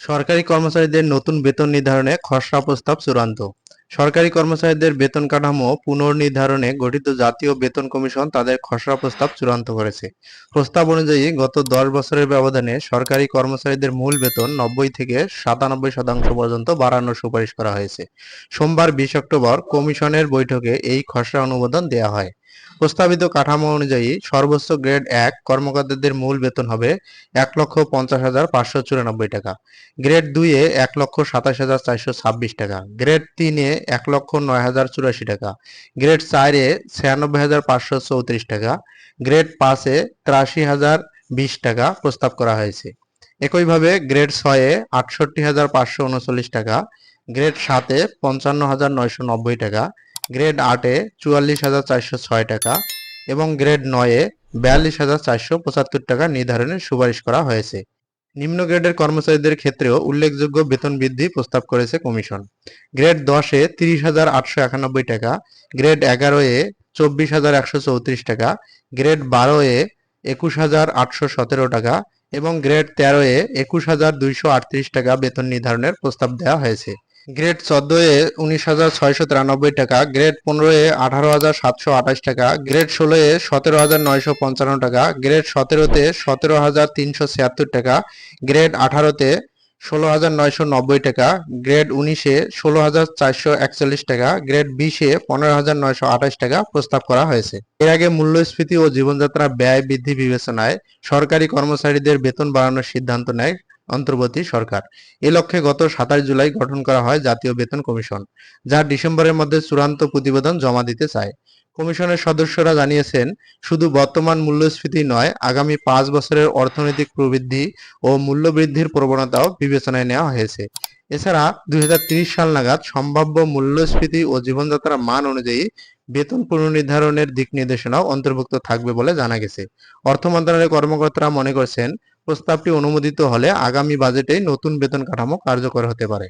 সরকারি কর্মচারীদের নতুন বেতন নির্ধারণে খসড়া প্রস্তাব চূড়ান্ত। সরকারি কর্মচারীদের বেতন কাঠামো পুনর্নির্ধারণে গঠিত জাতীয় বেতন কমিশন তাদের খসড়া প্রস্তাব চূড়ান্ত করেছে। প্রস্তাব অনুযায়ী গত দশ বছরের ব্যবধানে সরকারি কর্মচারীদের মূল বেতন নব্বই থেকে সাতানব্বই শতাংশ পর্যন্ত বাড়ানোর সুপারিশ করা হয়েছে। সোমবার বিশ অক্টোবর কমিশনের বৈঠকে এই খসড়া অনুমোদন দেওয়া হয়। প্রস্তাবিত কাঠামো অনুযায়ী সর্বোচ্চ গ্রেড এক কর্মকর্তাদের মূল বেতন হবে এক লক্ষ পঞ্চাশ হাজার পাঁচশো চুরানব্বই টাকা। গ্রেড দুইয়ে এক লক্ষ সাতাশ হাজার চারশো ছাব্বিশ টাকা। গ্রেড তিনে এক লক্ষ নয় হাজার চুরাশি টাকা। গ্রেড চারে ছিয়ানব্বই হাজার পাঁচশো চৌত্রিশ টাকা। গ্রেড পাঁচে তিরাশি হাজার বিশ টাকা প্রস্তাব করা হয়েছে। একইভাবে গ্রেড ছয়ে আটষট্টি হাজার পাঁচশো উনচল্লিশ টাকা। গ্রেড সাতে পঞ্চান্ন হাজার নয়শো নব্বই টাকা। গ্রেড আটে চুয়াল্লিশ হাজার চারশো ছয় টাকা। এবং গ্রেড নয়ে বিয়াল্লিশ হাজার চারশো পঁচাত্তর টাকা নির্ধারণের সুপারিশ করা হয়েছে। নিম্ন গ্রেডের কর্মচারীদের ক্ষেত্রেও উল্লেখযোগ্য বেতন বৃদ্ধি প্রস্তাব করেছে কমিশন। গ্রেড দশে তিরিশ হাজার আটশো একানব্বই টাকা, গ্রেড এগারো এ চব্বিশ হাজার একশো চৌত্রিশ টাকা, গ্রেড বারো এ একুশ হাজার আটশো সতেরো টাকা এবং গ্রেড তেরো এ একুশ হাজার দুইশো আটত্রিশ টাকা বেতন নির্ধারণের প্রস্তাব দেওয়া হয়েছে। গ্রেড চোদ্দোয়ে উনিশ হাজার ছয়শো তিরানব্বই টাকা, গ্রেড পনেরো এ আঠারো হাজার সাতশো আঠাশ টাকা, গ্রেড ষোলোয়ে সতেরো হাজার নয়শো পঞ্চান্ন টাকা, গ্রেড সতেরোতে সতেরো হাজার তিনশো ছিয়াত্তর টাকা, গ্রেড আঠারোতে ষোলো হাজার নয়শো নব্বই টাকা, গ্রেড উনিশে ষোলো হাজার চারশো একচল্লিশ টাকা, গ্রেড বিশে পনেরো হাজার নয়শো আঠাশ টাকা প্রস্তাব করা হয়েছে। এর আগে মূল্যস্ফীতি ও জীবনযাত্রা ব্যয় বৃদ্ধি বিবেচনায় সরকারি কর্মচারীদের বেতন বাড়ানোর সিদ্ধান্ত নেয় অন্তর্বর্তী সরকার। এ লক্ষ্যে গত সাতাশ জুলাই গঠন করা হয় জাতীয় বেতন কমিশন, যা ডিসেম্বরের মধ্যে চূড়ান্ত প্রতিবেদন জমা দিতে চায়। কমিশনের সদস্যরা জানিয়েছেন, শুধু বর্তমান মূল্যস্ফীতি নয়, আগামী পাঁচ বছরের অর্থনৈতিক প্রবৃদ্ধি ও মূল্যবৃদ্ধির প্রবণতাও বিবেচনায় নেওয়া হয়েছে। এছাড়া দুই সাল নাগাদ সম্ভাব্য মূল্যস্ফীতি ও জীবনযাত্রার মান অনুযায়ী বেতন পুনর্নির্ধারণের দিক নির্দেশনাও অন্তর্ভুক্ত থাকবে বলে জানা গেছে। অর্থ মন্ত্রণালয়ের কর্মকর্তারা মনে করছেন প্রস্তাবটি অনুমোদিত হলে আগামী বাজেটে নতুন বেতন কাঠামো কার্যকর হতে পারে।